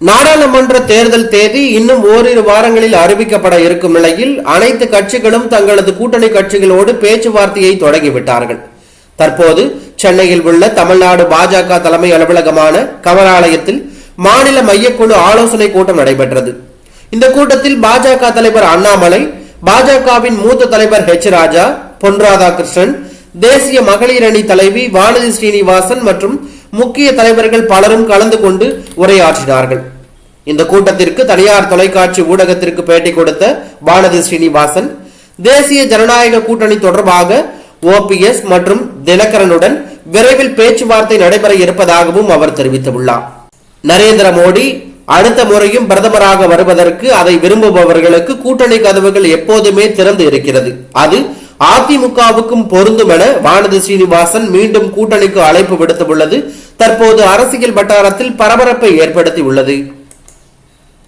நாடாளுமன்ற தேர்தல் தேதி இன்னும் ஓரிரு வாரங்களில் அறிவிக்கப்பட இருக்கும் நிலையில் அனைத்து கட்சிகளும் தங்களது கூட்டணி கட்சிகளோடு பேச்சுவார்த்தையை தொடங்கிவிட்டார்கள். தற்போது சென்னையில் உள்ள தமிழ்நாடு பாஜக தலைமை அலுவலகமான கமலாலயத்தில் மாநில மையக்குழு ஆலோசனை கூட்டம் நடைபெற்றது. இந்த கூட்டத்தில் பாஜக தலைவர் அண்ணாமலை பாஜகவின் மூத்த தலைவர் ஹெச் ராஜா பொன் ராதாகிருஷ்ணன் தேசிய மகளிர் அணி தலைவி வானதி ஸ்ரீனிவாசன் மற்றும் முக்கிய தலைவர்கள் பலரும் கலந்து கொண்டு உரையாற்றினார்கள். இந்த கூட்டத்திற்கு தனியார் தொலைக்காட்சி ஊடகத்திற்கு பேட்டி கொடுத்த பானதி ஸ்ரீனிவாசன் தேசிய ஜனநாயக கூட்டணி தொடர்பாக ஓபிஎஸ் மற்றும் தினகரனுடன் விரைவில் பேச்சுவார்த்தை நடைபெற இருப்பதாகவும் அவர் தெரிவித்துள்ளார். நரேந்திர மோடி அடுத்த முறையும் பிரதமராக வருவதற்கு அதை விரும்புபவர்களுக்கு கூட்டணி கதவுகள் எப்போதுமே திறந்து இருக்கிறது. அது அதிமுகவுக்கும் பொருந்தும் என வானதி சீனிவாசன் மீண்டும் கூட்டணிக்கு அழைப்பு விடுத்துள்ளது. தற்போது அரசியல் வட்டாரத்தில் பரபரப்பை ஏற்படுத்தி உள்ளது